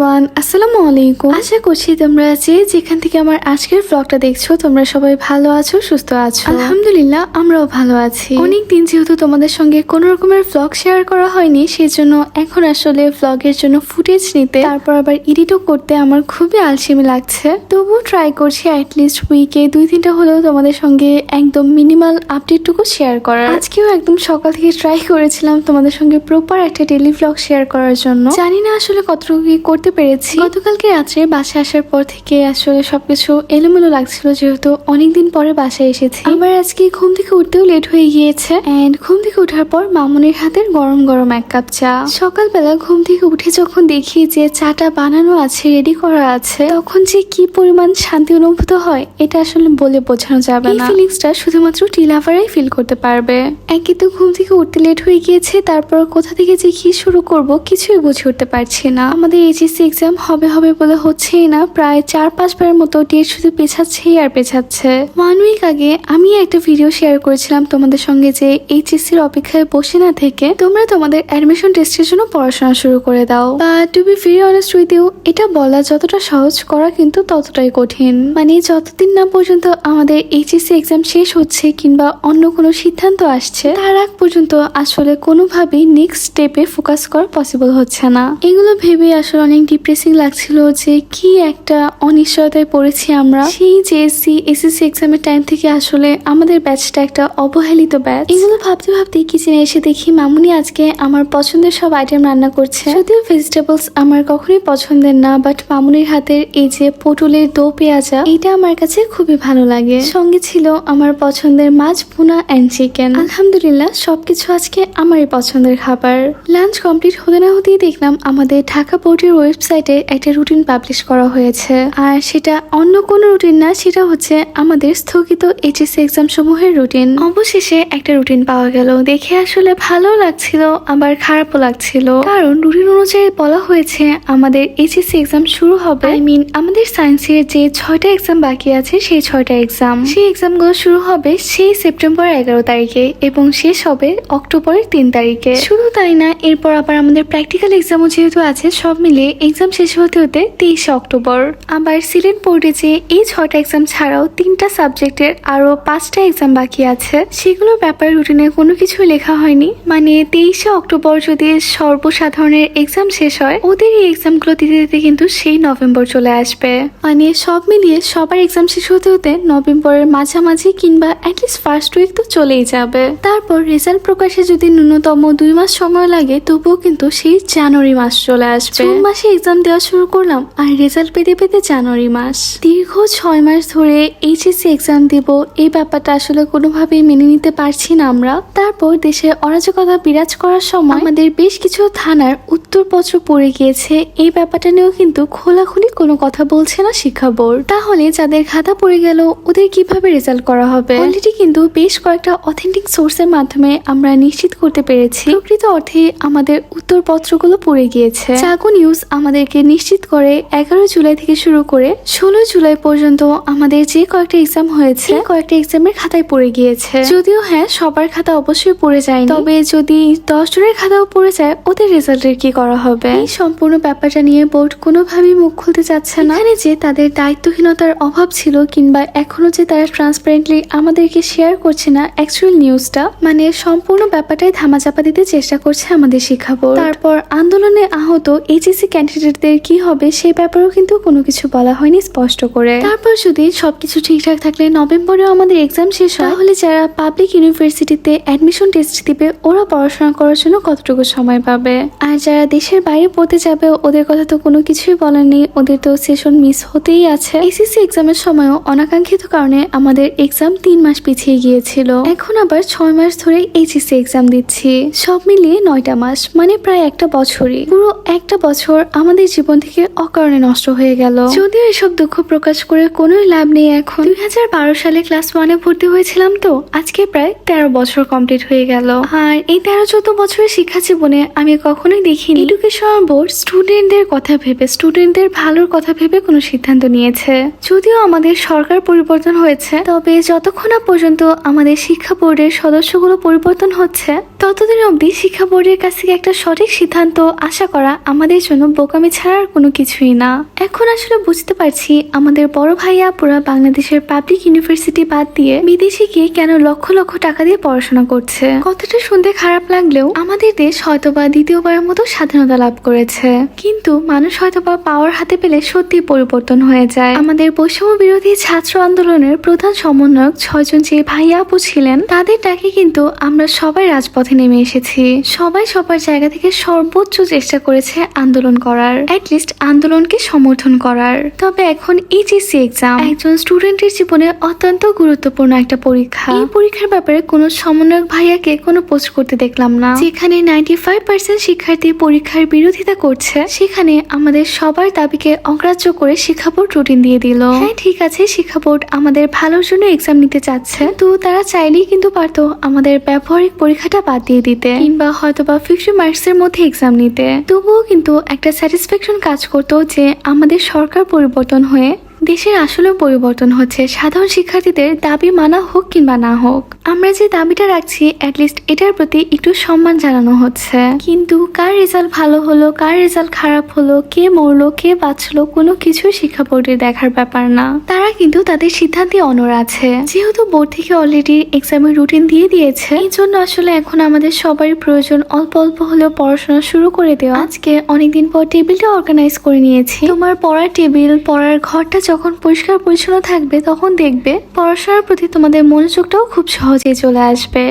Everyone আসসালামু আলাইকুম। আশা করছি তোমরা যে যেখান থেকে আমার আজকের ব্লগটা দেখছ তোমরা সবাই ভালো আছো সুস্থ আছো। আলহামদুলিল্লাহ আমরাও ভালো আছি। অনেক দিন যেহেতু তোমাদের সঙ্গে কোনো রকমের ব্লগ শেয়ার করা হয়নি সেই জন্য এখন আসলে ব্লগের জন্য ফুটেজ নিতে তারপর আবার এডিটও করতে আমার খুবই আলসেমি লাগছে। তবুও ট্রাই করছি অ্যাটলিস্ট উইকে দুই তিনটা হলেও তোমাদের সঙ্গে একদম মিনিমাল আপডেটটুকু শেয়ার করার। আজকেও একদম সকাল থেকে ট্রাই করেছিলাম তোমাদের সঙ্গে প্রপার একটা ডেলি ব্লগ শেয়ার করার জন্য। জানি না আসলে কতটুকু কি করতে পেরেছি। গতকালকে রাত্রে বাসায় আসার পর থেকে আসলে সবকিছু এলোমেলো লাগছিল যেহেতু অনেকদিন পরে বাসায় এসেছি। আবার আজকে ঘুম থেকে উঠতেও লেট হয়ে গিয়েছে। এন্ড ঘুম থেকে ওঠার পর মামুনির হাতের গরম গরম এক কাপ চা। সকালবেলা ঘুম থেকে উঠে যখন দেখি যে চাটা বানানো আছে রেডি করা আছে তখন যে কি পরিমাণ শান্তি অনুভূত হয় এটা আসলে বলে বোঝানো যাবে না। ফিলিংসটা শুধুমাত্র টিলাভারাই ফিল করতে পারবে। একে তো ঘুম থেকে উঠতে লেট হয়ে গিয়েছে তারপর কোথা থেকে যে কি শুরু করব কিছুই বুঝে উঠতে পারছি না। আমাদের এইচএসসি এক্সাম হবে হবে বলে হচ্ছেই না, প্রায় চার পাঁচবারের মতো ডেট শুধু পেছাচ্ছেই আর পেছাচ্ছে। ওয়ান উইক আগে আমি একটা ভিডিও শেয়ার করেছিলাম তোমাদের সঙ্গে যে এইচএসসির অপেক্ষায় বসে না থেকে তোমরা তোমাদের অ্যাডমিশন টেস্টের জন্য পড়াশোনা শুরু করে দাও। বা to be very honest with you এটা বলা যতটা সহজ, করা কিন্তু ততটাই কঠিন। মানে যতদিন না পর্যন্ত আমাদের এইচএসসি এক্সাম শেষ হচ্ছে কিংবা অন্য কোনো সিদ্ধান্ত আসছে, তার আগ পর্যন্ত আসলে কোনোভাবেই নেক্সট স্টেপে ফোকাস করা পসিবল হচ্ছে না। এগুলো ভেবে আসলে অনেক ডিপ্রেসিং লাগছিল যে কি একটা অনিশ্চয়তায় পড়েছি আমরা। সেই জেএসসি এসএসসি এক্সামের টাইম থেকে আসলে আমাদের ব্যাচটা একটা অবহেলিত ব্যাচ এগুলো ভাবতে ভাবতে কিচেনে এসে দেখি মামুনি আজকে আমার পছন্দের সব আইটেম রান্না করছে। যদিও ভেজিটেবলস আমার কখনোই পছন্দের না বাট মামুনির হাতের এই যে পটলের দো পেঁয়াজা এটা আমার কাছে খুবই ভালো লাগে। সঙ্গে ছিল আমার পছন্দের মাছ ভুনা অ্যান্ড চিকেন আলহামদুলিল্লাহ, সবকিছু আজকে আমারই পছন্দের খাবার। লাঞ্চ কমপ্লিট হতে না হতেই দেখলাম আমাদের ঢাকা বোর্ডের ওয়েবসাইটে একটা রুটিন পাবলিশ করা হয়েছে। আর সেটা অন্য কোনো রুটিন না, সেটা হচ্ছে আমাদের স্থগিত এইচএসসি এক্সাম সমূহের রুটিন। অবশেষে একটা রুটিন পাওয়া গেল। দেখে আসলে ভালো লাগছিল, আবার খারাপও লাগছিল। কারণ রুটিন অনুযায়ী বলা হয়েছে আমাদের এইচএসসি এক্সাম শুরু হবে। আই মিন আমাদের সায়েন্সের যে ছয়টা এক্সাম বাকি আছে, সেই ছয়টা এক্সাম। সেই এক্সামগুলো শুরু হবে সেই সেপ্টেম্বর এগারো তারিখে এবং শেষ হবে অক্টোবরের তিন তারিখে। শুধু তাই না, এরপর আবার আমাদের প্র্যাকটিক্যাল এক্সামও যেহেতু আছে, সব মিলিয়ে এক্সাম শেষ হতে হতে তেইশে অক্টোবর। আবার সিলেট বোর্ডে যে এই ছটা এক্সাম ছাড়াও তিনটা সাবজেক্টের আরও পাঁচটা এক্সাম বাকি আছে, সেগুলোর ব্যাপারে রুটিনে কোনো কিছুই লেখা হয়নি। মানে তেইশে অক্টোবর যদি সর্বসাধারণের এক্সাম শেষ হয়, ওদের এই এক্সামগুলো দিতে দিতে কিন্তু সেই নভেম্বর চলে আসবে। মানে সব মিলিয়ে সবার এক্সাম শেষ হতে হতে নভেম্বরের মাঝামাঝি কিংবা অ্যাটলিস্ট ফার্স্ট উইক তো চলেই যাবে। তারপর রেজাল্ট প্রকাশে যদি ন্যূনতম দুই মাস সময় লাগে, তবুও কিন্তু সেই জানুয়ারি মাস চলে আসবে। মাসে এক্সাম দেওয়া শুরু করলাম আর রেজাল্ট পেতে পেতে জানুয়ারি মাস। দীর্ঘ ছয় মাস ধরে এইচএসসি এক্সাম দেব, এই ব্যাপারটা আসলে কোনোভাবেই মেনে নিতে পারছি না আমরা। তারপর দেশে অরাজকতা বিরাজ করার সময় আমাদের বেশ কিছু থানার উত্তরপত্র পড়ে গিয়েছে। এই ব্যাপারটা নিয়েও কিন্তু খোলাখুলি কোনো কথা বলছে না শিক্ষা বোর্ড। তাহলে যাদের খাতা পড়ে গেল, ওদের কীভাবে রেজাল্ট করা হবে? অলরেডি কিন্তু বেশ কয়েকটা অথেন্টিক সোর্সের মাধ্যমে আমরা নিশ্চিত করতে পেরেছি। প্রকৃত অর্থে আমাদের উত্তরপত্রগুলো পড়ে গিয়েছে। চাকু নিউজ আমাদেরকে নিশ্চিত করে এগারো জুলাই থেকে শুরু করে ষোলো জুলাই পর্যন্ত আমাদের যে কয়েকটা এক্সাম হয়েছে কয়েকটা এক্সামের খাতায় পড়ে গিয়েছে। যদিও হ্যাঁ সবার খাতা অবশ্যই পড়ে যায় তবে যদি দশ জনের খাতাও পড়ে যায়, ওদের রেজাল্টের কি করা হবে? এই সম্পূর্ণ ব্যাপারটা নিয়ে বোর্ড কোনোভাবেই মুখ খুলতে চাচ্ছে না। এখানে যে তাদের দায়িত্বহীনতার অভাব ছিল কিংবা এখনও যে তারা ট্রান্সপারেন্টলি আমাদেরকে শেয়ার করছে না অ্যাকচুয়াল নিউজটা মানে সম্পূর্ণ ব্যাপারটাই ধামাচাপা দিতে চেষ্টা করছে আমাদের শিক্ষা বোর্ড। তারপর আন্দোলনে আহত এইচএসসি ক্যান্ডিডেটদের কি হবে সেই ব্যাপারেও কিন্তু কোনো কিছু বলা হয়নি স্পষ্ট করে। তারপর যদি সবকিছু ঠিকঠাক থাকলে নভেম্বরেও আমাদের এক্সাম শেষ হয়। তাহলে যারা পাবলিক ইউনিভার্সিটিতে অ্যাডমিশন টেস্ট দিবে ওরা পড়াশোনা করার জন্য কতটুকু সময় পাবে? আর যারা দেশের বাইরে পড়তে যাবে ওদের কথা তো কোনো কিছুই বলার নেই। ওদের তো সেশন মিস হতেই আছে। এসএসসি এক্সামের সময়ও অনাকাঙ্ক্ষিত কারণে আমাদের এক্সাম তিন মাস পিছিয়ে গিয়েছিল। এখন আবার ছয় মাস ধরে এইচএসসি এক্সাম দিচ্ছি। সব মিলিয়ে নয়টা মাস মানে প্রায় একটা বছরই। পুরো একটা বছর আমাদের জীবন থেকে অকারণে নষ্ট হয়ে গেল। যদিও এসব দুঃখ প্রকাশ করে কোনোই লাভ নেই এখন। দুই হাজার বারো সালে ক্লাস ওয়ানে ভর্তি হয়েছিলাম তো, আজকে প্রায় তেরো বছর কমপ্লিট হয়ে গেল। আর এই তেরো চোদ্দ বছরের শিক্ষা জীবনে আমি কখনোই দেখিনি। এডুকেশন বোর্ড স্টুডেন্টদের কথা ভেবে স্টুডেন্টদের ভালোর কথা ভেবে কোনো সিদ্ধান্ত নিয়েছে। যদিও আমাদের সরকার পরিবর্তন হয়েছে, তবে যতক্ষণ পর্যন্ত আমাদের শিক্ষা বোর্ডের সদস্যগুলো পরিবর্তন হচ্ছে, ততদিন অবধি শিক্ষা বোর্ডের কাছ থেকে একটা সঠিক সিদ্ধান্ত আশা করা আমাদের জন্য বোকামি ছাড়া আর কোনো কিছুই না। এখন আসলে বুঝতে পারছি আমাদের বড় ভাইয়া পুরা বাংলাদেশের পাবলিক ইউনিভার্সিটি বাদ দিয়ে বিদেশে গিয়ে কেন লক্ষ লক্ষ টাকা দিয়ে পড়াশোনা করছে। কথাটা শুনতে খারাপ লাগলেও আমাদের দেশ হয়তোবা দ্বিতীয়বারের মতো স্বাধীনতা লাভ করেছে। কিন্তু মানুষ হয়তো বা পাওয়ার হাতে পেলে সত্যি পরিবর্তন হয়ে যায়। আমাদের বৈষম্য বিরোধী ছাত্র আন্দোলনের প্রধান সমন্বয়ক ছয়জন যে ভাইয়া আপু ছিলেন, তাদের ডাকে কিন্তু আমরা সবাই রাজপথে নেমে এসেছি। সবাই সবার জায়গা থেকে সর্বোচ্চ চেষ্টা করেছে আন্দোলন করার লিস্ট আন্দোলনকে সমর্থন করার। তবে এখন এইচএসসি এক্সাম একজন স্টুডেন্টের জীবনে অত্যন্ত গুরুত্বপূর্ণ একটা পরীক্ষা। এই পরীক্ষার ব্যাপারে কোনো সমন্বয়ক ভাইয়াকে কোনো পোস্ট করতে দেখলাম না। যেখানে নাইনটি ফাইভ পার্সেন্ট শিক্ষার্থী পরীক্ষার বিরোধিতা করছে, সেখানে আমাদের সবার দাবিকে অগ্রাহ্য করে শিক্ষা বোর্ড রুটিন দিয়ে দিল। হ্যাঁ ঠিক আছে শিক্ষা বোর্ড আমাদের ভালোর জন্য এক্সাম নিতে চাচ্ছে। তো তারা চাইলেই কিন্তু পারতো আমাদের ব্যবহারিক পরীক্ষাটা বাদ দিয়ে দিতে। কিংবা হয়তো বা ফিফটি মার্কস এর মধ্যে এক্সাম নিতে। তবুও কিন্তু একটা স্যাটিসফ্যাকশন কাজ করতো যে আমাদের সরকার পরিবর্তন হয়ে দেশের আসলেও পরিবর্তন হচ্ছে। সাধারণ শিক্ষার্থীদের দাবি মানা হোক কিংবা না হোক, আমরা যে দাবিটা রাখছি অ্যাটলিস্ট এটার প্রতি একটু সম্মান জানানো হচ্ছে। কিন্তু কার রেজাল্ট ভালো হলো, কার রেজাল্ট খারাপ হলো, কে মরলো, কে বাঁচলো, কোনো কিছুই শিক্ষা বোর্ডের দেখার ব্যাপার না। তারা কিন্তু তাদের সিদ্ধান্তে অনর আছে। যেহেতু বোর্ড থেকে অলরেডি এক্সামের রুটিন দিয়ে দিয়েছে, এই জন্য আসলে এখন আমাদের সবারই প্রয়োজন অল্প অল্প হলেও পড়াশোনা শুরু করে দেওয়া। আজকে অনেকদিন পর টেবিলটা অর্গানাইজ করে নিয়েছি। তোমার পড়ার টেবিল পড়ার ঘরটা যখন পরিষ্কার পরিচ্ছন্ন থাকবে তখন দেখবে পড়াশোনার প্রতি তোমাদের মনোযোগটাও খুব সহজেই চলে আসবে।